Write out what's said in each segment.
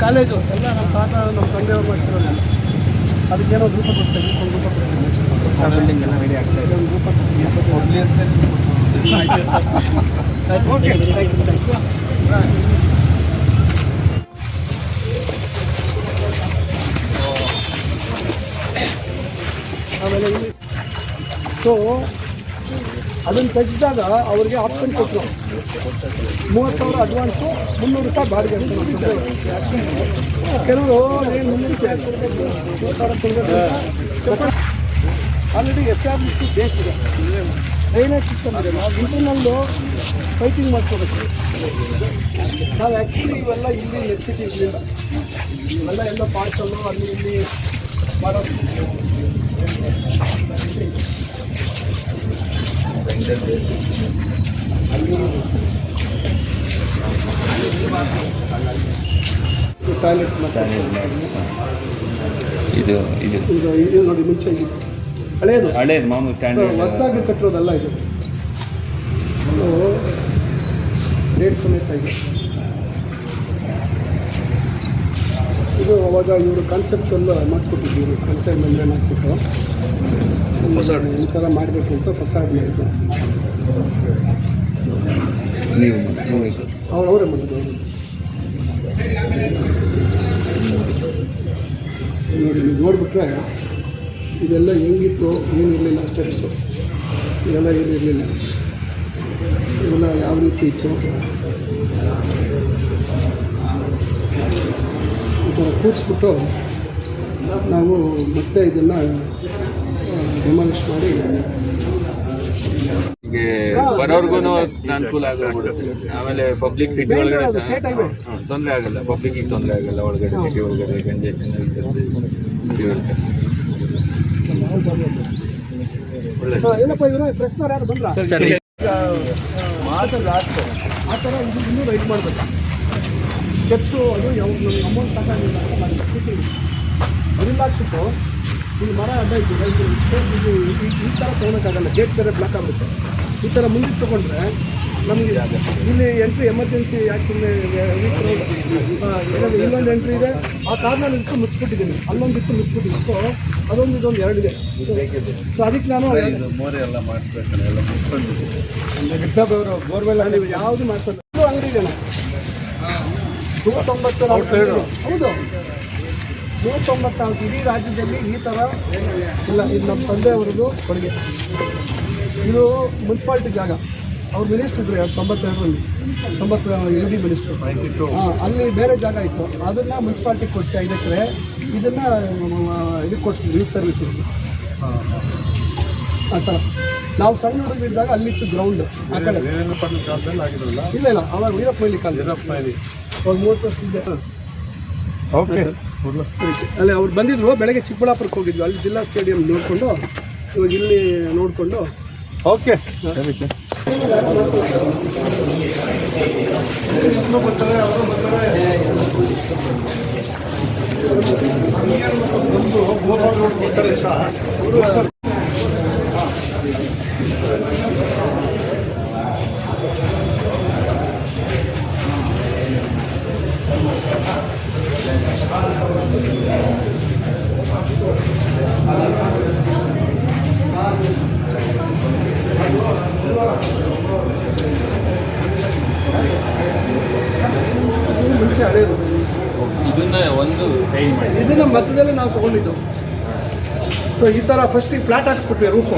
College ಎಲ್ಲ ನಮ್ಮ ತಾತ ನಮ್ಮ ತಂದೆಯವ್ರು ಮಾಡ್ತಿರೋದು ಅದಕ್ಕೇನೋ ರೂಪ ಕೊಡ್ತೇವೆ ಒಂದು ರೂಪ ಕೊಡ್ತೇವೆ ಬಿಲ್ಡಿಂಗ್ ಎಲ್ಲ ರೆಡಿ ಆಗ್ತಾ ಇದೆ. ಒಂದು ರೂಪ ಕೊಡ್ಲಿ ಅಂತ okay thank you thank you ಆಮೇಲೆ ಇಲ್ಲಿ ಸೊ ಅದನ್ನು ತೆಗೆದಾಗ ಅವ್ರಿಗೆ ಆಪ್ಷನ್ ಕೊಟ್ಟರು ಮೂವತ್ತು ಸಾವಿರ ಅಡ್ವಾನ್ಸು ಮುನ್ನೂರು ರೂಪಾಯಿ ಬಾಡಿಗೆ ಅಂತ ಕೆಲವರು ಏನು ಆಲ್ರೆಡಿ ಎಸ್ಟಾಬ್ಲಿಷ್ ಬೇಸ್ ಇದೆ. ಡ್ರೈನೇಜ್ ಸಿಸ್ಟಮ್ ಇದೆ. ನಾವು ಇಂಟರ್ನಲ್ಲು ಪೈಪಿಂಗ್ ಮಾಡ್ಕೋಬೇಕು. ನಾವು ಆ್ಯಕ್ಚುಲಿ ಇವೆಲ್ಲ ಇಲ್ಲಿ ನೆಸಿಟಿ ಇರಲಿಲ್ಲ ಇವೆಲ್ಲ ಎಲ್ಲ ಪಾರ್ಸಲ್ಲು ಅಲ್ಲಿ ಇಲ್ಲಿ ಮಾಡೋದು ಟಾಯ್ಲೆಟ್ ಮತ್ತೆ ಇದು. ಇದು ಇದು ನೋಡಿ ಮುಂಚೆ ಹಳೇದು. ಹಳೇದು ಮಾಮೂಲಿ ಸ್ಟ್ಯಾಂಡರ್ಡ್ ಹೊಸದಾಗಿ ಕಟ್ಟಿರೋದಲ್ಲ ಇದು. ರೇಟ್ ಸಮೇತ ಇದೆ. ಇದು ಅವಾಗ ಇವರು ಕಾನ್ಸೆಪ್ಟ್ ಎಲ್ಲ ಮಾಡಿಸ್ಕೊಟ್ಟಿದ್ದೀವಿ ಕನ್ಸೈನ್ ಮೆಂಬ್ರೇನ್ ಹಾಕ್ಬಿಟ್ಟು ಈ ಥರ ಮಾಡಬೇಕು ಅಂತ ಫಸಾಡ್ ನೀವು ಮೂವಿ ಅವ್ರು ಅವರೇ ಮಾಡಿದ್ದು. ನೋಡಿ ನೀವು ನೋಡಿಬಿಟ್ರೆ ಇದೆಲ್ಲ ಹೆಂಗಿತ್ತು ಏನು ಇರಲಿಲ್ಲ ಸ್ಟೆಪ್ಸು ಇದೆಲ್ಲ ಏನು ಇರಲಿಲ್ಲ. ಇದೆಲ್ಲ ಯಾವ ರೀತಿ ಇತ್ತು? ಈ ಥರ ಕೂರಿಸ್ಬಿಟ್ಟು ನಾವು ಮತ್ತೆ ಇದನ್ನು ಡಿಮಾಲಿಷ್ ಮಾಡಿ ಬರೋರ್ಗು ಅನುಕೂಲ ಆಗೋಗ್ಬಿಡುತ್ತೆ ಆಮೇಲೆ ಪಬ್ಲಿಕ್ ಸಿಟಿ ಒಳಗಡೆ. ತೊಂದರೆ ಆಗಲ್ಲ. ಪಬ್ಲಿಕ್ಗೆ ತೊಂದರೆ ಆಗಲ್ಲ. ಒಳಗಡೆ ಸಿಟಿ ಒಳಗಡೆ ಕಂಜೆಷನ್ ಇರುತ್ತೆ ಒಳ್ಳೆ ಹಾಂ, ಏನಪ್ಪ ಇವರು? ಪ್ರಶ್ನವ್ರು ಯಾರು ಬಂದ್ರ ಸರಿ. ಆ ಥರ ಇದು ಇನ್ನೂ ರೈಟ್ ಮಾಡಬೇಕು. ಸ್ಟೆಪ್ಸು ಅದು ಯಾವ ನಮ್ಗೆ ಅಮೌಂಟ್ ಸಾಕಾಗಿಲ್ಲ ಅಂತ ಮಾಡಿ ಸಿಟಿ. ಅದರಿಂದ ಹಾಕ್ಬಿಟ್ಟು ಇಲ್ಲಿ ಮರ ಅಡ್ಡ ಇದ್ದು ರೈಟ್ ಇದು ಈ- ಥರ ತೊಗೊಳಕ್ಕಾಗಲ್ಲ ಗೇಟ್ ಬೇರೆ ಬ್ಲಾಕ್ ಆಗುತ್ತೆ ಈ ಥರ ಮುಂದೆ ತೊಗೊಂಡ್ರೆ ನಮಗೆ ಇಲ್ಲಿ ಎಂಟ್ರಿ ಎಮರ್ಜೆನ್ಸಿ ಯಾಕೆ ಇನ್ನೊಂದು ಎಂಟ್ರಿ ಇದೆ. ಆ ಕಾರ್ನಲ್ಲಿ ಇಟ್ಟು ಮುಚ್ಚಿಬಿಟ್ಟಿದ್ದೀನಿ. ಅಲ್ಲೊಂದು ಇಟ್ಟು ಮುಚ್ಚಿಬಿಟ್ಟಿದ್ದೀನಿ. ಸೊ ಅದೊಂದು ಇದೊಂದು ಎರಡಿದೆ ಸೊ ಅದಕ್ಕೆ ನಾನು ಮೋರೆ ಎಲ್ಲ ಮಾಡಿಸ್ಬೇಕಲ್ಲ ಎಲ್ಲ ಬೋರ್ವೆಲ್ ನೀವು ಯಾವುದು ಮಾಡ್ಸಲ್ಲ? ಇದು ಅಂಗಡಿ ಇದೆ ತೊಂಬತ್ತು ಹೌದು. ನೂರ ತೊಂಬತ್ನಾಲ್ಕು ಇಡೀ ರಾಜ್ಯದಲ್ಲಿ ಈ ಥರ ಇಲ್ಲ ಇದು ನಮ್ಮ ತಂದೆಯವರದು ಕೊಡುಗೆ. ಇದು ಮುನ್ಸಿಪಾಲ್ಟಿ ಜಾಗ. ಅವ್ರು ಮಿನಿಸ್ಟ್ರ್ ಇದ್ರು ಎರಡು ತೊಂಬತ್ತೆರಡರಲ್ಲಿ. ತೊಂಬತ್ತ ಡಿ ಮಿನಿಸ್ಟ್ರು ಹಾಂ ಅಲ್ಲಿ ಬೇರೆ ಜಾಗ ಇತ್ತು. ಅದನ್ನು ಮುನ್ಸಿಪಾಲ್ಟಿ ಕೊಡಿಸಿ ಐದು ಎಕರೆ. ಇದನ್ನು ಇದಕ್ಕೆ ಕೊಡಿಸಿದ್ವಿ ಯೂತ್ ಸರ್ವಿಸಸ್ ಆ ಥರ ನಾವು ಸಣ್ಣ ಹುಡುಗಿದ್ದಾಗ ಅಲ್ಲಿತ್ತು ಗ್ರೌಂಡ್ ಆ ಕಡೆ. ಇಲ್ಲ ಇಲ್ಲ ಅವಾಗ ವೀರಪ್ಪ ಮೊಯ್ಲಿ ಕಾಲ ಅವಾಗ ಮೂವತ್ತು ವರ್ಷ ಓಕೆ ಅಲ್ಲಿ ಅವ್ರು ಬಂದಿದ್ರು ಬೆಳಗ್ಗೆ ಚಿಕ್ಕಬಳ್ಳಾಪುರಕ್ಕೆ ಹೋಗಿದ್ವಿ. ಅಲ್ಲಿ ಜಿಲ್ಲಾ ಸ್ಟೇಡಿಯಂ ನೋಡಿಕೊಂಡು ಇವಾಗ ಇಲ್ಲಿ ನೋಡಿಕೊಂಡು. ಓಕೆ ಸರಿ ಸರ್. ಮುಂಚೆ ಇದನ್ನ ಒಂದು ಚೇಂಜ್ ಇದನ್ನ ಮಧ್ಯದಲ್ಲಿ ನಾವು ತಗೊಂಡಿದ್ದು. ಸೊ ಈ ಥರ ಫಸ್ಟ್ ಫ್ಲಾಟ್ ಹಾಕ್ಸ್ಬಿಟ್ವಿ ರೂಪು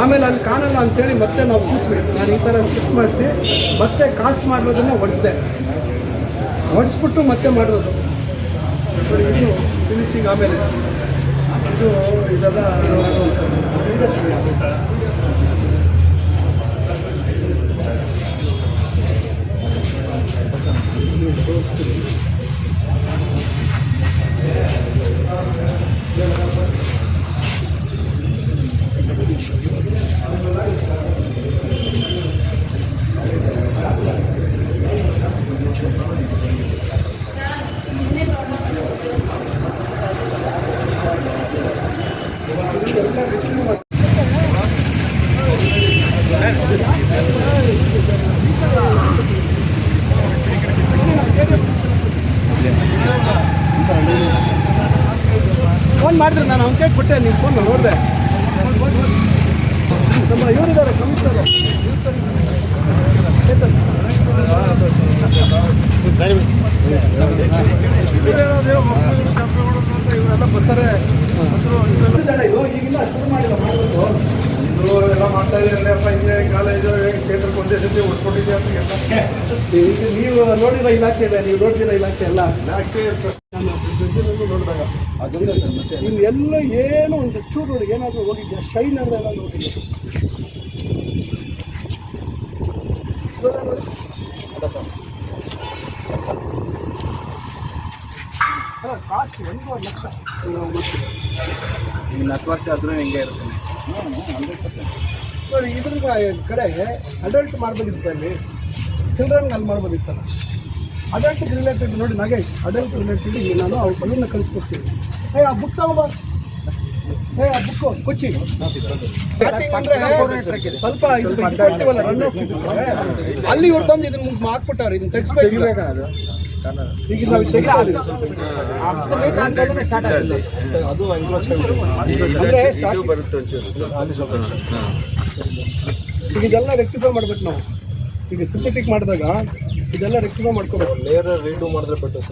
ಆಮೇಲೆ ಅಲ್ಲಿ ಕಾಣಲ್ಲ ಅಂತೇಳಿ ಮತ್ತೆ ನಾವು ಕೂತ್ವಿ. ನಾನು ಈ ಥರ ಫಿಟ್ ಮಾಡಿಸಿ, ಮತ್ತೆ ಕಾಸ್ಟ್ ಮಾಡಿರೋದನ್ನ ಹೊಡೆಸ್ದೆ ಒಡಿಸ್ಬಿಟ್ಟು ಮತ್ತೆ ಮಾಡಿರೋದು. ಇದು ಫಿನಿಶಿಂಗ್ ಆಮೇಲೆ. ಇದು ಇದೆಲ್ಲ ಫೋನ್ ಮಾಡಿದ್ರೆ ನಾನು ಅವ್ನ ಕೇಕ್ ಬಿಟ್ಟೆ ನೀವು ಫೋನ್ ನೋಡಿದೆ. ನಮ್ಮ ಇವರಿದ್ದಾರೆ ಕಮಿಷನರು. ಇವರೆಲ್ಲ ಬರ್ತಾರೆ. ಈಗಿಲ್ಲ ಶುರು ಮಾಡಿಲ್ಲ ಮಾಡಬೇಕು. ಎಲ್ಲ ಮಾಡ್ತಾ ಅಪ್ಪ ಇಂಜಿನಿಯರಿಂಗ್ ಕಾಲೇಜು ಕೇಂದ್ರಕ್ಕೆ ಒಂದೇ ಸತಿ ಉಳ್ಕೊಂಡಿದ್ದೆ ಅಂತ ಎಲ್ಲ. ನೀವು ನೋಡಿರೋ ಇಲಾಖೆ ಇದೆ ನೀವು ನೋಡ್ತಿರೋ ಇಲಾಖೆ ಎಲ್ಲ. ಯಾಕೆ ನೋಡಿದಾಗ. ನೋಡಿದಾಗ ಇನ್ನು ಎಲ್ಲ ಏನು? ಒಂದು ಚೂರು ಏನಾದರೂ ಹೋಗಿದ್ಯಾ ಶೈನ್ ಅಂದ್ರೆ ಏನಾದ್ರು ಹೋಗಿದ್ಯಾ ಇವೆಲ್ಲ ನೋಡಿ. ಕಾಸ್ಟ್ ಒಂದೂವರೆ ಲಕ್ಷ. ಇನ್ನು ಹತ್ತು ವರ್ಷ ಆದರೂ ಹಿಂಗೆ ಇರ್ತೀನಿ ನೋಡಿ ಇದ್ರ ಕಡೆ ಅಡಲ್ಟ್ ಮಾಡ್ಬೋದಿತ್ತಲ್ಲಿ ಚಿಲ್ಡ್ರನ್ಗೆ ಚಿಲ್ಡ್ರನ್ ಅಲ್ಲಿ ಮಾಡ್ಬೋದಿತ್ತಲ್ಲ. ಅಡಲ್ಟ್ ರಿಲೇಟೆಡ್ ನೋಡಿ ನಾಗೇಶ್ ಅಡಲ್ಟ್ ರಿಲೇಟೆಡ್ ನಾನು ಅವ್ರ ಬಲೂನ್ನ ಕಳಿಸ್ಕೊಡ್ತೀನಿ. ಏ ಆ ಬುಕ್ ತಗೊಂಬ ಏ ಆ ಬುಕ್ಕು ಕೊಚ್ಚಿ. ಸ್ವಲ್ಪ ಇದು ಇಟ್ಕೊಳ್ತೀವಲ್ಲ ಅಲ್ಲಿ ಇವ್ರು ಬಂದು ಇದನ್ನ ಮುಂದೆ ಹಾಕ್ಬಿಟ್ಟಾರೆ ಇದನ್ನ ತೆಗಿಸ್ಬೇಕು. ಅದು ಬರುತ್ತೆ ಈಗ ಇದೆಲ್ಲ ರೆಕ್ಟಿಫೈ ಮಾಡ್ಬೇಕು ನಾವು. ಈಗ ಸಿಂಥೆಟಿಕ್ ಮಾಡಿದಾಗ ಇದೆಲ್ಲ ರೆಕ್ಟಿಫೈ ಮಾಡ್ಕೋಬೇಕು. ಲೇಯರ್ ರೀಡು ಮಾಡಿದ್ರೆ ಬೆಟರ್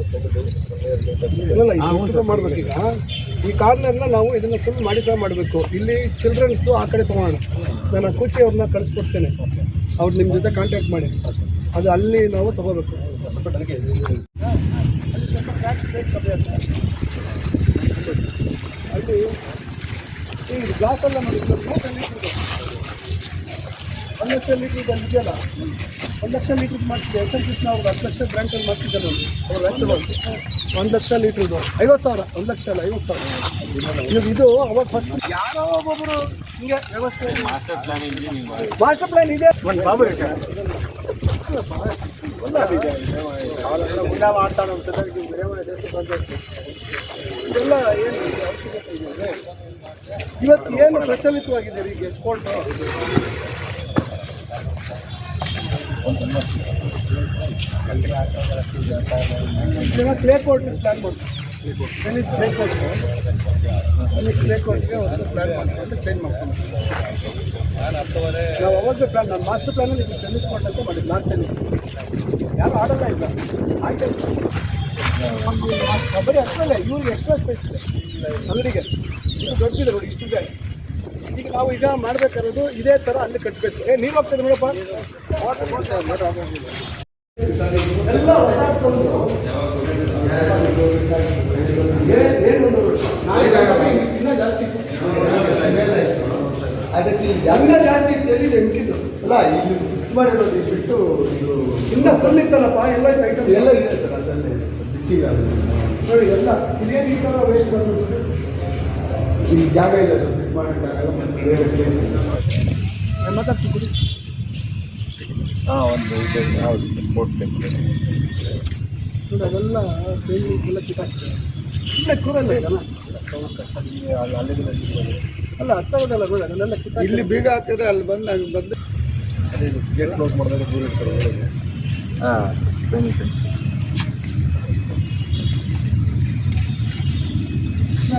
ಮಾಡ್ಬೇಕು ಈಗ. ಈ ಕಾರ್ನರ್ನ ನಾವು ಇದನ್ನ ಫುಲ್ ಮಾಡಿಫೈ ಮಾಡಬೇಕು. ಇಲ್ಲಿ ಚಿಲ್ಡ್ರನ್ಸ್ದು ಆ ಕಡೆ ತಗೋಣ. ನಾನು ಕೂಚಿ ಅವ್ರನ್ನ ಕಳಿಸ್ಕೊಡ್ತೇನೆ. ಅವ್ರು ನಿಮ್ಮ ಜೊತೆ ಕಾಂಟ್ಯಾಕ್ಟ್ ಮಾಡಿ. ಅದು ಅಲ್ಲಿ ನಾವು ತಗೋಬೇಕು. ಅಲ್ಲಿ ಸ್ವಲ್ಪ crack ಸ್ಪೇಸ್ ಕಮ್ಮಿ ಆಗ್ತದೆ. ಅಲ್ಲಿ ಈ ಗ್ಲಾಸ್ ಎಲ್ಲ ನೋಡಿ ಒಂದು ಲಕ್ಷ ಲೀಟ್ರ್ ಇದೆಯಲ್ಲ ಒಂದು ಲಕ್ಷ ಲೀಟ್ರ್ ಮಾಡ್ತಿದ್ದೆ ಎಸ್ ಎಲ್ ಸಿ ನಾವು ಹತ್ತು ಲಕ್ಷ ಬ್ರ್ಯಾಂಕಲ್ಲಿ ಮಾಡ್ತಿದ್ದೆ ನಾನು ಅವ್ರ ವ್ಯಾಕ್ಸಿನ್ ಒಂದು ಲಕ್ಷ ಲೀಟ್ರದ್ದು ಐವತ್ತು ಸಾವಿರ ಒಂದು ಲಕ್ಷ ಅಲ್ಲ ಐವತ್ತು ಸಾವಿರ ಇದು ಇದು ಅವಾಗ ಫಸ್ಟ್ ಯಾರೋ ಒಬ್ಬೊಬ್ಬರು ಹಿಂಗೆ ವ್ಯವಸ್ಥೆ ಮಾಸ್ಟರ್ ಪ್ಲಾನ್ ಇದೆ ಒಂದು ಬಾಬು ರೇಖೆ ಇದೆಲ್ಲ ಏನು ಅವಶ್ಯಕತೆ ಇದೆ ಇವತ್ತು ಏನು ಪ್ರಚಲಿತವಾಗಿದೆ ಈಗ ಸ್ಪೋರ್ಟ್ ಕ್ಲೇ ಕೋರ್ಟ್ ಪ್ಲಾನ್ ಮಾಡ್ತೀವಿ tennis clay court tennis break ಕೋರ್ಟ್ಗೆ ಒಂದು ಪ್ಲಾನ್ ಮಾಡ್ಕೊಂಡು ಚೇಂಜ್ ಮಾಡ್ಕೊಂಡು ನಾವು ಅವಾಗ ಪ್ಲಾನ್ ನಾನು ಮಾಸ್ಟರ್ ಪ್ಲ್ಯಾನಲ್ಲಿ ಇದು ಟೆನ್ನಿಸ್ ಅಂತ ಮಾಡಿದ್ದು ಲಾಸ್ಟ್ ಟೆನ್ನಿಸ್ ಯಾರು ಆಡಲ್ಲ ಇಲ್ಲ ಆಯ್ತು ಕಬಡ್ಡಿ ಅಷ್ಟಲ್ಲ ಇವ್ರಿಗೆ ಎಕ್ಸ್ಟ್ರಾ ಸ್ಪೇಸ್ ಇದೆ ಅವರಿಗೆ ಇದು ದೊಡ್ಡದಿದೆ ನೋಡಿ ಇಷ್ಟಿದೆ ಈಗ ನಾವು ಈಗ ಮಾಡ್ಬೇಕಾಗಿರೋದು ಇದೇ ಥರ ಅಲ್ಲಿ ಕಟ್ಟಬೇಕು ಏ ನೀರು ಹೋಗ್ತದೆ ನೋಡಪ್ಪ ಎಲ್ಲ ಹೊಸ ತಂದು ಏ- ಏನು ನಾಳೆ ಇನ್ನೂ ಜಾಸ್ತಿ ಅದಕ್ಕೆ ಇನ್ನೂ ಜಾಸ್ತಿ ಇತ್ತು. ಮಿಕ್ಕಿದ್ದು ಅಲ್ಲ ಇಲ್ಲಿ ಫಿಕ್ಸ್ ಮಾಡಿರೋದು ಇದು ಬಿಟ್ಟು ಇದು ಇನ್ನೂ ಫುಲ್ ಇತ್ತಲ್ಲಪ್ಪ ಎಲ್ಲ ಐಟಮ್ ಎಲ್ಲ ಇದೆ ಸರ್ ಅದಲ್ಲೇ ನೋಡಿ ಎಲ್ಲ ಇದೇನು ಈ ವೇಸ್ಟ್ ಮಾಡ್ಬಿಟ್ಟು ಈ ಜಾಗ ಇಲ್ಲ ಸರ್ ಫಿಕ್ಸ್ ಮಾಡೋಕ್ಕಾಗಲ್ಲ ಮತ್ತೆ ಬೇರೆ ಪ್ಲೇಸ್ ಇಲ್ಲ ಮಾತಾಡ್ತಿದ್ದೀರಿ ಹಾಂ ಒಂದು ಇದು ಹೌದು ನೋಡಿ ಅದೆಲ್ಲ ಎಲ್ಲ ಇಲ್ಲೇ ಕೂರಲ್ಲ ಇದಲ್ಲ ಅಲ್ಲ ಅರ್ಥ ಆಗೋದಲ್ಲ ನೋಡಿ ಅದನ್ನೆಲ್ಲ ಇಲ್ಲಿ ಬೀಗ ಹಾಕಿದ್ರೆ ಅಲ್ಲಿ ಬಂದು ಹಂಗೆ ಬಂದು ಗೇಟ್ ಕ್ಲೋಸ್ ಮಾಡಿದಾಗ ದೂರ ಇರ್ತಾರೆ ಒಳಗೆ. ಹಾಂ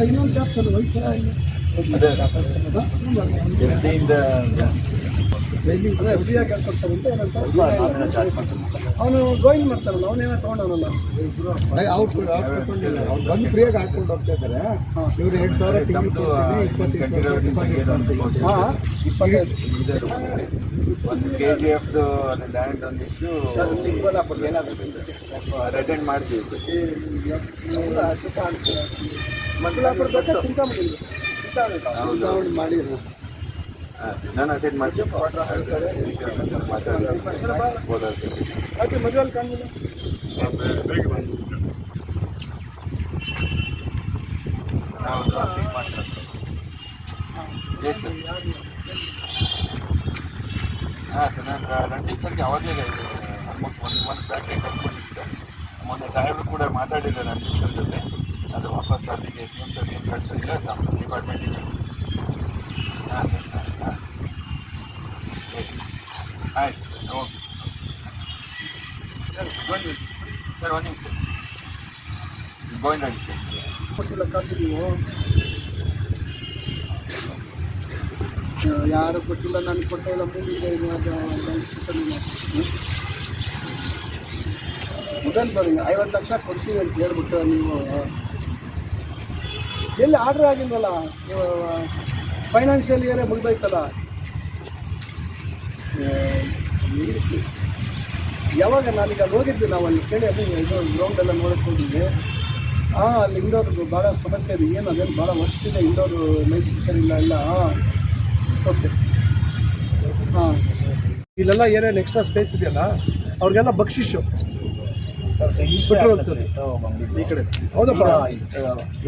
ಇನ್ನೊಂದು ಚಾಪ್ಟರ್ ವೈಟ್ ಅದೇ. ಎಫ್ಡಿಯಿಂದ ಅವನು ಗೋಯಿಂಗ್ ಮಾಡ್ತಾರಲ್ಲ ಅವನೇನೋ ತೊಗೊಂಡವನಲ್ಲ? ಅವ್ರು ಬಂದು ಫ್ರೀಯಾಗಿ ಹಾಕೊಂಡು ಹೋಗ್ತಾ ಇದ್ದಾರೆ. ಇವ್ರು ಎರಡು ಸಾವಿರ ಒಂದು ಕೆ ಜಿ ಎಫ್ದು ಲ್ಯಾಂಡ್ ಒಂದಿಷ್ಟು ರೆಟೆಂಡ್ ಮಾಡ್ತೀವಿ. ಮಂಗಳಾಪುರ ಬೇಕಾ? ಚಿಂತಾಮಣಿ ಚುನಾವಣೆ ಮಾಡಿ ಹಾಂ ನಾನು ಅಟೆಂಡ್ ಮಾಡ್ತೀನಿ. ಹಾಂ ಸರ್ ನಾನು ರಂಜಿತ್ ಸರ್ಗೆ ಅವಾಗಲೇ ಆಲ್ಮೋಸ್ಟ್ ಒಂದು ಮಂತ್ ಬ್ಯಾಕ್ ಮೊನ್ನೆ ಸಾಹೇಬರು ಕೂಡ ಮಾತಾಡಿದ್ದಾರೆ ನನ್ನ ಟೀಚರ್ ಜೊತೆ. ಅದು ವಾಪಸ್ ಅಲ್ಲಿಗೆ ಸಿ ನಮ್ಮ ಡಿಪಾರ್ಟ್ಮೆಂಟಿಗೆ ಹಾಂ ಸರ್ ಆಯ್ತು ಓಕೆ ಸರ್ ಸರ್ ಒಂದು ನಿಮಿಷ ಗೋವಿಂದ ಯಾರು ಕೊಟ್ಟಿಲ್ಲ ನನಗೆ ಕೊಟ್ಟಿಲ್ಲ ಮುಂದಿದೆ. ಮೊದಲು ಬರೀ ಐವತ್ತು ಲಕ್ಷ ಕೊಡ್ತೀವಿ ಅಂತ ಹೇಳ್ಬಿಟ್ಟು ನೀವು ಎಲ್ಲಿ ಆರ್ಡ್ರ್ ಆಗಿಲ್ವಲ್ಲ ಫೈನಾನ್ಷಿಯಲ್ ಇಯರೇ ಮುಗ್ದೋಯ್ತಲ್ಲ ಯಾವಾಗ ನಾನೀಗ ಅಲ್ಲಿ ಹೋಗಿದ್ವಿ ನಾವು ಅಲ್ಲಿ ಕೇಳಿ ಅದು ಇದು ಗ್ರೌಂಡ್ ಎಲ್ಲ ನೋಡಕ್ಕೆ ಹೋಗಿದ್ವಿ ಹಾಂ ಅಲ್ಲಿ ಇಂಡೋರ್ದು ಭಾಳ ಸಮಸ್ಯೆ ಇದೆ. ಏನು ಅದೇನು ಭಾಳ ವರ್ಷ ಇದೆ. ಇಂಡೋರು ಸರಿ ಇಲ್ಲ ಎಲ್ಲ ಹಾಂ ಓಕೆ. ಹಾಂ ಇಲ್ಲೆಲ್ಲ ಏನೇನು ಎಕ್ಸ್ಟ್ರಾ ಸ್ಪೇಸ್ ಇದೆಯಲ್ಲ ಅವ್ರಿಗೆಲ್ಲ ಬಕ್ಷಿಶು. ಈ ಕಡೆ ಹೌದಪ್ಪ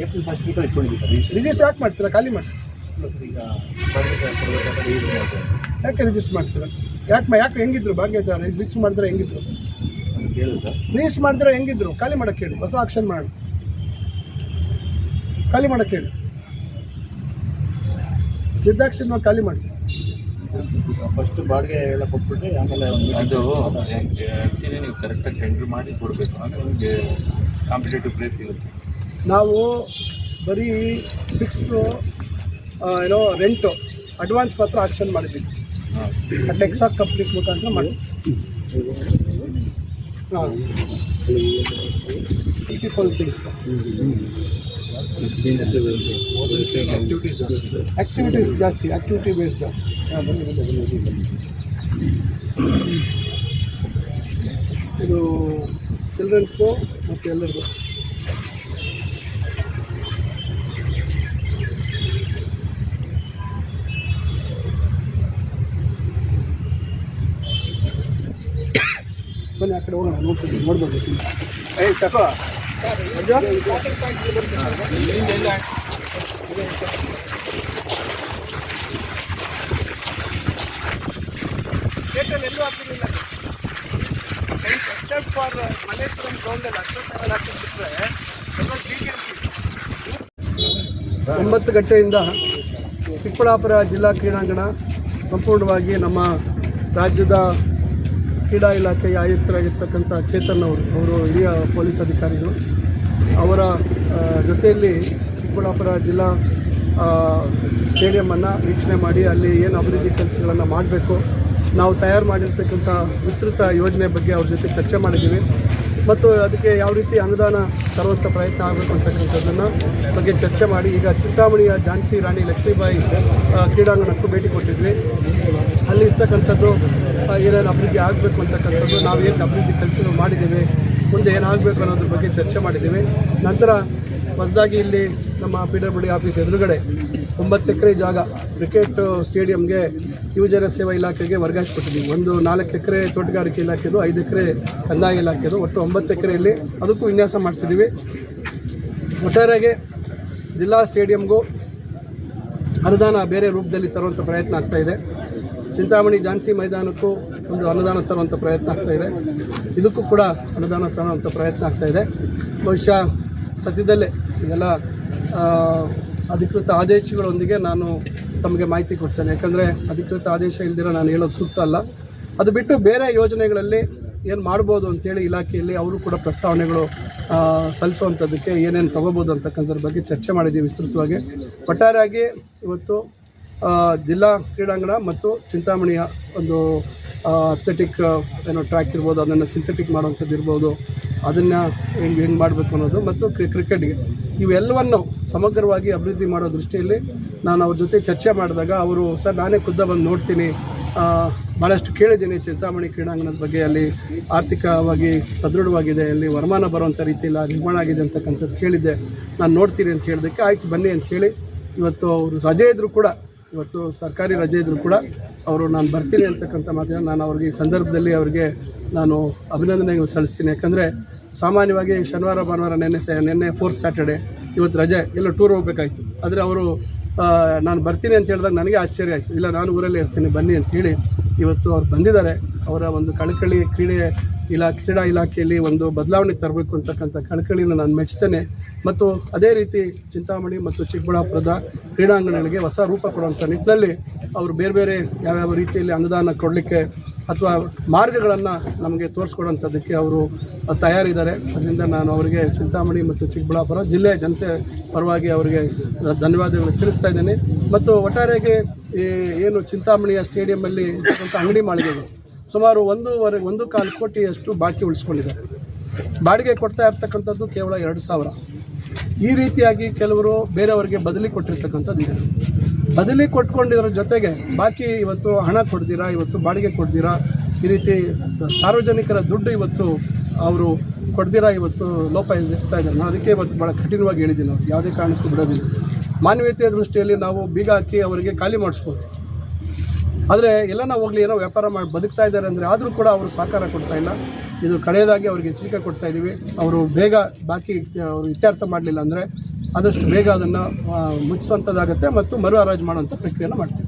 ಏಪ್ರಿಲ್ ಫಸ್ಟ್ ವೀಕಲ್ಲಿ ಇಟ್ಕೊಂಡಿದ್ದೀವಿ ಸರ್. ರಿಜಿಸ್ಟರ್ ಯಾಕೆ ಮಾಡ್ತೀರಾ? ಖಾಲಿ ಮಾಡಿಸಿ. ಯಾಕೆ ರಿಜಿಸ್ಟರ್ ಮಾಡ್ತೀರಾ? ಯಾಕೆ ಮಾ ಯಾಕೆ ಹೆಂಗಿದ್ರು ಭಾಗ್ಯ ಸರ್ ರಿಜಿಸ್ಟರ್ ಮಾಡಿದ್ರೆ ಹೆಂಗಿದ್ರು? ರಿಜಿಸ್ಟರ್ ಮಾಡಿದ್ರೆ ಹೆಂಗಿದ್ರು? ಖಾಲಿ ಮಾಡಕ್ಕೆ ಹೇಳಿ ಹೊಸ ಆಕ್ಷನ್ ಮಾಡಿ. ಖಾಲಿ ಮಾಡಕ್ಕೆ ಹೇಳಿ ನಿರ್ದಾಕ್ಷಿಣ್ಯವಾಗಿ ಖಾಲಿ ಮಾಡಿಸಿ. ಫಸ್ಟ್ ಬಾಡಿಗೆ ಎಲ್ಲ ಕೊಟ್ಬಿಟ್ಟು ಆಮೇಲೆ ಒಂದು ಅದು ಆ್ಯಕ್ಚುಲಿ ನೀವು ಕರೆಕ್ಟಾಗಿ ಟೆಂಡರ್ ಮಾಡಿ ಕೊಡಬೇಕು ಆಗ ನಿಮಗೆ ಕಾಂಪಿಟೇಟಿವ್ ಪ್ರೈಸ್ ಇರುತ್ತೆ ನಾವು ಬರೀ ಫಿಕ್ಸ್ಡು ಏನೋ ರೆಂಟು ಅಡ್ವಾನ್ಸ್ ಮಾತ್ರ ಆಕ್ಷನ್ ಮಾಡಿದ್ದೀವಿ. ಹಾಂ ಟೆಕ್ಸಾಕ್ ಕಂಪ್ನಿ ಮುಖಾಂತರ ಮಾಡಿಸಿ. ಹಾಂ. ಬ್ಯೂಟಿಫುಲ್ ಥಿಂಗ್ಸ್ ಆ್ಯಕ್ಟಿವಿಟೀಸ್ ಜಾಸ್ತಿ ಆ್ಯಕ್ಟಿವಿಟಿ ಬೇಸ್ಡ್ ಇದು ಚಿಲ್ಡ್ರನ್ಸ್ದು ಮತ್ತು ಎಲ್ಲರದು? ಬನ್ನಿ, ಆ ಕಡೆ ಹೋಗೋಣ, ನೋಡ್ತೀನಿ, ನೋಡ್ಬೋದು. ಏಯ್ ತಕೋ ಫಾರ್ ಒಂಬತ್ತು ಗಂಟೆಯಿಂದ ಚಿಕ್ಕಬಳ್ಳಾಪುರ ಜಿಲ್ಲಾ ಕ್ರೀಡಾಂಗಣ ಸಂಪೂರ್ಣವಾಗಿ ನಮ್ಮ ರಾಜ್ಯದ ಕ್ರೀಡಾ ಇಲಾಖೆಯ ಆಯುಕ್ತರಾಗಿರ್ತಕ್ಕಂಥ ಚೇತನ್ ಅವರು ಅವರು ಹಿರಿಯ ಪೊಲೀಸ್ ಅಧಿಕಾರಿಗಳು. ಅವರ ಜೊತೆಯಲ್ಲಿ ಚಿಕ್ಕಬಳ್ಳಾಪುರ ಜಿಲ್ಲಾ ಸ್ಟೇಡಿಯಮನ್ನು ವೀಕ್ಷಣೆ ಮಾಡಿ ಅಲ್ಲಿ ಏನು ಅಭಿವೃದ್ಧಿ ಕೆಲಸಗಳನ್ನು ಮಾಡಬೇಕು. ನಾವು ತಯಾರು ಮಾಡಿರ್ತಕ್ಕಂಥ ವಿಸ್ತೃತ ಯೋಜನೆ ಬಗ್ಗೆ ಅವ್ರ ಜೊತೆ ಚರ್ಚೆ ಮಾಡಿದ್ದೀವಿ. ಮತ್ತು ಅದಕ್ಕೆ ಯಾವ ರೀತಿ ಅನುದಾನ ತರುವಂಥ ಪ್ರಯತ್ನ ಆಗಬೇಕು ಅಂತಕ್ಕಂಥದ್ದನ್ನು ಬಗ್ಗೆ ಚರ್ಚೆ ಮಾಡಿ ಈಗ ಚಿಂತಾಮಣಿಯ ಝಾನ್ಸಿ ರಾಣಿ ಲಕ್ಷ್ಮೀಬಾಯಿ ಕ್ರೀಡಾಂಗಣಕ್ಕೂ ಭೇಟಿ ಕೊಟ್ಟಿದ್ವಿ. ಅಲ್ಲಿ ಇರ್ತಕ್ಕಂಥದ್ದು ಏನೇನು ಅಭಿವೃದ್ಧಿ ಆಗಬೇಕು ಅಂತಕ್ಕಂಥದ್ದು ನಾವು ಏನು ಅಭಿವೃದ್ಧಿ ಕೆಲಸಗಳು ಮಾಡಿದ್ದೀವಿ, ಮುಂದೆ ಏನಾಗಬೇಕು ಅನ್ನೋದ್ರ ಬಗ್ಗೆ ಚರ್ಚೆ ಮಾಡಿದ್ದೀವಿ. ನಂತರ ಹೊಸದಾಗಿ ಇಲ್ಲಿ ನಮ್ಮ ಪಿ ಡಬ್ಲ್ಯೂ ಡಿ ಆಫೀಸ್ ಎದುರುಗಡೆ ಒಂಬತ್ತು ಎಕರೆ ಜಾಗ ಕ್ರಿಕೆಟ್ ಸ್ಟೇಡಿಯಂಗೆ ಯುವಜನ ಸೇವಾ ಇಲಾಖೆಗೆ ವರ್ಗಾಯಿಸ್ಕೊಟ್ಟಿದ್ದೀವಿ. ಒಂದು ನಾಲ್ಕು ಎಕರೆ ತೋಟಗಾರಿಕೆ ಇಲಾಖೆದು, ಐದು ಎಕರೆ ಕಂದಾಯ ಇಲಾಖೆದು, ಒಟ್ಟು ಒಂಬತ್ತು ಎಕರೆಯಲ್ಲಿ ಅದಕ್ಕೂ ವಿನ್ಯಾಸ ಮಾಡಿಸಿದ್ದೀವಿ. ಒಟ್ಟಾರೆಯಾಗಿ ಜಿಲ್ಲಾ ಸ್ಟೇಡಿಯಂಗೂ ಅನುದಾನ ಬೇರೆ ರೂಪದಲ್ಲಿ ತರುವಂಥ ಪ್ರಯತ್ನ ಆಗ್ತಾ ಇದೆ. ಚಿಂತಾಮಣಿ ಝಾನ್ಸಿ ಮೈದಾನಕ್ಕೂ ಒಂದು ಅನುದಾನ ತರುವಂಥ ಪ್ರಯತ್ನ ಇದೆ. ಇದಕ್ಕೂ ಕೂಡ ಅನುದಾನ ತರುವಂಥ ಪ್ರಯತ್ನ ಇದೆ. ಬಹುಶಃ ಸದ್ಯದಲ್ಲೇ ಇದೆಲ್ಲ ಅಧಿಕೃತ ಆದೇಶಗಳೊಂದಿಗೆ ನಾನು ತಮಗೆ ಮಾಹಿತಿ ಕೊಡ್ತೇನೆ. ಯಾಕಂದರೆ ಅಧಿಕೃತ ಆದೇಶ ಇಲ್ದಿರ ನಾನು ಹೇಳೋದು ಸೂಕ್ತ ಅಲ್ಲ. ಅದು ಬಿಟ್ಟು ಬೇರೆ ಯೋಜನೆಗಳಲ್ಲಿ ಏನು ಮಾಡ್ಬೋದು ಅಂತೇಳಿ ಇಲಾಖೆಯಲ್ಲಿ ಅವರು ಕೂಡ ಪ್ರಸ್ತಾವನೆಗಳು ಸಲ್ಲಿಸುವಂಥದ್ದಕ್ಕೆ ಏನೇನು ತೊಗೋಬೋದು ಅಂತಕ್ಕಂಥದ್ರ ಬಗ್ಗೆ ಚರ್ಚೆ ಮಾಡಿದ್ದೀವಿ ವಿಸ್ತೃತವಾಗಿ. ಒಟ್ಟಾರೆಯಾಗಿ ಇವತ್ತು ಜಿಲ್ಲಾ ಕ್ರೀಡಾಂಗಣ ಮತ್ತು ಚಿಂತಾಮಣಿಯ ಒಂದು ಅಥ್ಲೆಟಿಕ್ ಏನೋ ಟ್ರ್ಯಾಕ್ ಇರ್ಬೋದು, ಅದನ್ನು ಸಿಂಥೆಟಿಕ್ ಮಾಡುವಂಥದ್ದು ಇರ್ಬೋದು, ಅದನ್ನು ಹೆಂಗೆ ಹೆಂಗೆ ಮಾಡಬೇಕು ಅನ್ನೋದು, ಮತ್ತು ಕ್ರಿ ಕ್ರಿಕೆಟ್ಗೆ ಇವೆಲ್ಲವನ್ನು ಸಮಗ್ರವಾಗಿ ಅಭಿವೃದ್ಧಿ ಮಾಡೋ ದೃಷ್ಟಿಯಲ್ಲಿ ನಾನು ಅವ್ರ ಜೊತೆ ಚರ್ಚೆ ಮಾಡಿದಾಗ ಅವರು, ಸರ್, ನಾನೇ ಖುದ್ದ ಬಂದು ನೋಡ್ತೀನಿ. ಭಾಳಷ್ಟು ಕೇಳಿದ್ದೀನಿ. ಚಿಂತಾಮಣಿ ಕ್ರೀಡಾಂಗಣದ ಬಗ್ಗೆ ಅಲ್ಲಿ ಆರ್ಥಿಕವಾಗಿ ಸದೃಢವಾಗಿದೆ, ಅಲ್ಲಿ ವರಮಾನ ಬರುವಂಥ ರೀತಿಯಲ್ಲಿ ನಿರ್ಮಾಣ ಆಗಿದೆ ಅಂತಕ್ಕಂಥದ್ದು ಕೇಳಿದ್ದೆ. ನಾನು ನೋಡ್ತೀನಿ ಅಂತ ಹೇಳಿದಕ್ಕೆ ಆಯ್ತು, ಬನ್ನಿ ಅಂತ ಹೇಳಿ ಇವತ್ತು ಅವರು ರಜೆ ಇದ್ದರೂ ಕೂಡ ಇವತ್ತು ಸರ್ಕಾರಿ ರಜೆ ಇದ್ದರೂ ಕೂಡ ಅವರು ನಾನು ಬರ್ತೀನಿ ಅಂತಕ್ಕಂಥ ಮಾತಿನ ನಾನು ಅವ್ರಿಗೆ ಈ ಸಂದರ್ಭದಲ್ಲಿ ಅವರಿಗೆ ನಾನು ಅಭಿನಂದನೆಗಳು ಸಲ್ಲಿಸ್ತೀನಿ. ಯಾಕಂದರೆ ಸಾಮಾನ್ಯವಾಗಿ ಶನಿವಾರ, ಭಾನುವಾರ, ನೆನ್ನೆ ಸ, ನಿನ್ನೆ ಫೋರ್ತ್ ಸ್ಯಾಟರ್ಡೆ ಇವತ್ತು ರಜೆ, ಎಲ್ಲ ಟೂರ್ ಹೋಗ್ಬೇಕಾಯ್ತು. ಆದರೆ ಅವರು ನಾನು ಬರ್ತೀನಿ ಅಂತ ಹೇಳಿದಾಗ ನನಗೆ ಆಶ್ಚರ್ಯ ಆಯಿತು. ಇಲ್ಲ, ನಾನು ಊರಲ್ಲೇ ಇರ್ತೀನಿ, ಬನ್ನಿ ಅಂತ ಹೇಳಿ ಇವತ್ತು ಅವ್ರು ಬಂದಿದ್ದಾರೆ. ಅವರ ಒಂದು ಕಳಕಳಿ ಕ್ರೀಡೆ ಇಲಾ, ಕ್ರೀಡಾ ಇಲಾಖೆಯಲ್ಲಿ ಒಂದು ಬದಲಾವಣೆ ತರಬೇಕು ಅಂತಕ್ಕಂಥ ಕಳಕಳಿನ ನಾನು ಮೆಚ್ತೇನೆ. ಮತ್ತು ಅದೇ ರೀತಿ ಚಿಂತಾಮಣಿ ಮತ್ತು ಚಿಕ್ಕಬಳ್ಳಾಪುರದ ಕ್ರೀಡಾಂಗಣಗಳಿಗೆ ಹೊಸ ರೂಪ ಕೊಡುವಂಥ ನಿಟ್ಟಿನಲ್ಲಿ ಅವರು ಬೇರೆ ಬೇರೆ ಯಾವ್ಯಾವ ರೀತಿಯಲ್ಲಿ ಅನುದಾನ ಕೊಡಲಿಕ್ಕೆ ಅಥವಾ ಮಾರ್ಗಗಳನ್ನು ನಮಗೆ ತೋರಿಸ್ಕೊಡೋಂಥದ್ದಕ್ಕೆ ಅವರು ತಯಾರಿದ್ದಾರೆ. ಅದರಿಂದ ನಾನು ಅವರಿಗೆ ಚಿಂತಾಮಣಿ ಮತ್ತು ಚಿಕ್ಕಬಳ್ಳಾಪುರ ಜಿಲ್ಲೆಯ ಜನತೆ ಪರವಾಗಿ ಅವರಿಗೆ ಧನ್ಯವಾದಗಳು ತಿಳಿಸ್ತಾ ಇದ್ದೇನೆ. ಮತ್ತು ಒಟ್ಟಾರೆಗೆ ಏನು ಚಿಂತಾಮಣಿಯ ಸ್ಟೇಡಿಯಮಲ್ಲಿ ಇರ್ತಕ್ಕಂಥ ಅಂಗಡಿ ಮಾಳಿಗೆಗಳು ಸುಮಾರು ಒಂದೂವರೆ, ಒಂದು ಕಾಲು ಕೋಟಿಯಷ್ಟು ಬಾಕಿ ಉಳಿಸ್ಕೊಂಡಿದ್ದಾರೆ. ಬಾಡಿಗೆ ಕೊಡ್ತಾ ಇರ್ತಕ್ಕಂಥದ್ದು ಕೇವಲ ಎರಡು ಸಾವಿರ. ಈ ರೀತಿಯಾಗಿ ಕೆಲವರು ಬೇರೆಯವರಿಗೆ ಬದಲಿ ಕೊಟ್ಟಿರ್ತಕ್ಕಂಥದ್ದು ಇದೆ. ಬದಲಿ ಕೊಟ್ಕೊಂಡಿದ್ರ ಜೊತೆಗೆ ಬಾಕಿ ಇವತ್ತು ಹಣ ಕೊಡ್ದಿರಾ ಇವತ್ತು ಬಾಡಿಗೆ ಕೊಡ್ದಿರಾ ಈ ರೀತಿ ಸಾರ್ವಜನಿಕರ ದುಡ್ಡು ಇವತ್ತು ಅವರು ಕೊಡ್ದಿರಾ ಇವತ್ತು ಲೋಪ ಎದುರಿಸ್ತಾ ಇದ್ದಾರೆ. ನಾನು ಅದಕ್ಕೆ ಇವತ್ತು ಭಾಳ ಕಠಿಣವಾಗಿ ಹೇಳಿದ್ದೀನಿ. ಯಾವುದೇ ಕಾರಣಕ್ಕೂ ಬಿಡೋದಿಲ್ಲ. ಮಾನವೀಯತೆಯ ದೃಷ್ಟಿಯಲ್ಲಿ ನಾವು ಬೀಗ ಹಾಕಿ ಅವರಿಗೆ ಖಾಲಿ ಮಾಡಿಸ್ಬೋದು. ಆದರೆ ಎಲ್ಲ ಹೋಗಲಿ, ಏನೋ ವ್ಯಾಪಾರ ಮಾಡಿ ಬದುಕ್ತಾ ಇದ್ದಾರೆ ಅಂದರೆ ಆದರೂ ಕೂಡ ಅವರು ಸಹಕಾರ ಕೊಡ್ತಾ ಇಲ್ಲ. ಇದು ಕಡೆಯದಾಗಿ ಅವ್ರಿಗೆ ಎಚ್ಚರಿಕೆ ಕೊಡ್ತಾ ಇದ್ದೀವಿ ಅವರು ಬೇಗ ಬಾಕಿ, ಅವರು ಇತ್ಯರ್ಥ ಮಾಡಲಿಲ್ಲ ಅಂದರೆ ಆದಷ್ಟು ಬೇಗ ಅದನ್ನು ಮುಚ್ಚುವಂಥದ್ದಾಗುತ್ತೆ ಮತ್ತು ಮರು ಹರಾಜು ಮಾಡುವಂಥ ಪ್ರಕ್ರಿಯೆನ ಮಾಡ್ತೀವಿ.